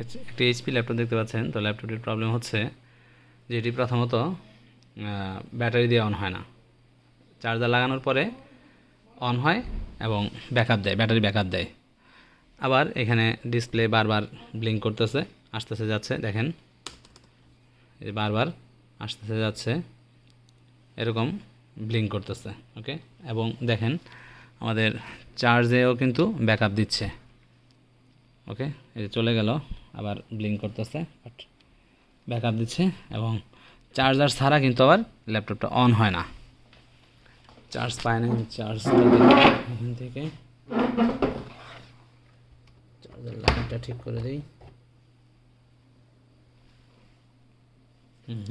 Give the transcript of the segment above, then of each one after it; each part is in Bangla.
একটি এইচপি ল্যাপটপ দেখতে পাচ্ছেন, তো ল্যাপটপটির প্রবলেম হচ্ছে যে এটি প্রথমত ব্যাটারি দিয়ে অন হয় না। চার্জার লাগানোর পরে অন হয় এবং ব্যাকআপ দেয় ব্যাটারি ব্যাকআপ দেয়। আবার এখানে ডিসপ্লে বারবার ব্লিঙ্ক করতেছে, আসতেছে, যাচ্ছে, দেখেন। এই বারবার আসতেছে, যাচ্ছে, এরকম ব্লিঙ্ক করতেছে ওকে এবং দেখেন, আমাদের চার্জেও কিন্তু ব্যাকআপ দিচ্ছে ওকে এই চলে গেল। আবার ব্লিঙ্ক করতেছে বাট ব্যাকআপ দিচ্ছে এবং চার্জার ছাড়া কিন্তু আবার ল্যাপটপটা অন হয় না। চার্জ পায় না চার্জ এখান থেকে। চার্জার লাইনটা ঠিক করে দিই।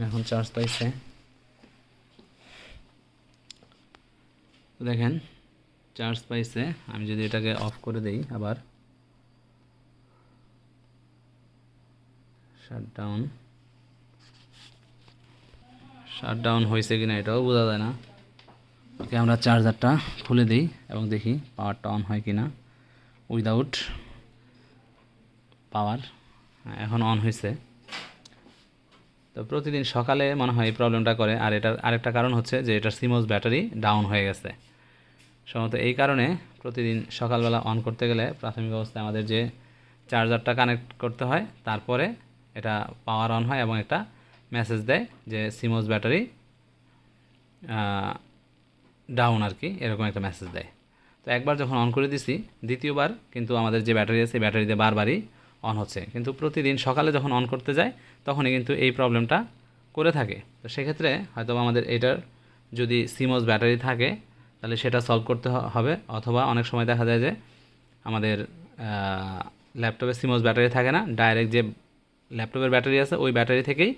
এখন চার্জ পাইছে। দেখেন চার্জ পাইছে, আমি যদি এটাকে অফ করে দেই আবার। শাটডাউন শাটডাউন হয়েছে কিনা এটাও বোঝা যায় না। ওকে আমরা চার্জারটা খুলে দিই এবং দেখি পাওয়ারটা অন হয় কিনা। উইদাউট পাওয়ার এখন অন হয়েছে। তো প্রতিদিন সকালে মনে হয় এই প্রবলেমটা করে। আর এটার আরেকটা কারণ হচ্ছে যে এটার সিমোস ব্যাটারি ডাউন হয়ে গেছে। সম্ভবত এই কারণে প্রতিদিন সকালবেলা অন করতে গেলে প্রাথমিক অবস্থায় আমাদের যে চার্জারটা কানেক্ট করতে হয়, তারপরে এটা পাওয়ার অন হয় এবং একটা মেসেজ দেয় যে সিমোস ব্যাটারি ডাউন আর কি, এরকম একটা মেসেজ দেয়। তো একবার যখন অন করে দিছি, দ্বিতীয়বার কিন্তু আমাদের যে ব্যাটারি আছে ব্যাটারিতে বারবারই অন হচ্ছে। কিন্তু প্রতিদিন সকালে যখন অন করতে যায়, তখনই কিন্তু এই প্রবলেমটা করে থাকে। তো সেক্ষেত্রে হয়তো আমাদের এটার যদি সিমোস ব্যাটারি থাকে, তাহলে সেটা সলভ করতে হবে। অথবা অনেক সময় দেখা যায় যে আমাদের ল্যাপটপে সিমোস ব্যাটারি থাকে না ডাইরেক্ট যে ল্যাপটপের ব্যাটারি আছে, ওই ব্যাটারি থেকেই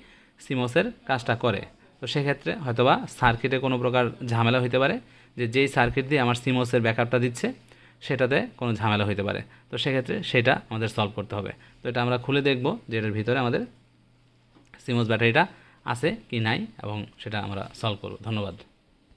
সিমোসের কাজটা করে। তো সেক্ষেত্রে হয়তোবা সার্কিটে কোনো প্রকার ঝামেলা হতে পারে যে যেই সার্কিট দিয়ে আমার সিমোসের ব্যাকআপটা দিচ্ছে, সেটাতে কোনো ঝামেলা হতে পারে। তো সেক্ষেত্রে সেটা আমাদের সলভ করতে হবে। তো এটা আমরা খুলে দেখব যে এটার ভিতরে আমাদের সিমোস ব্যাটারিটা আছে কি নাই এবং সেটা আমরা সলভ করব। ধন্যবাদ।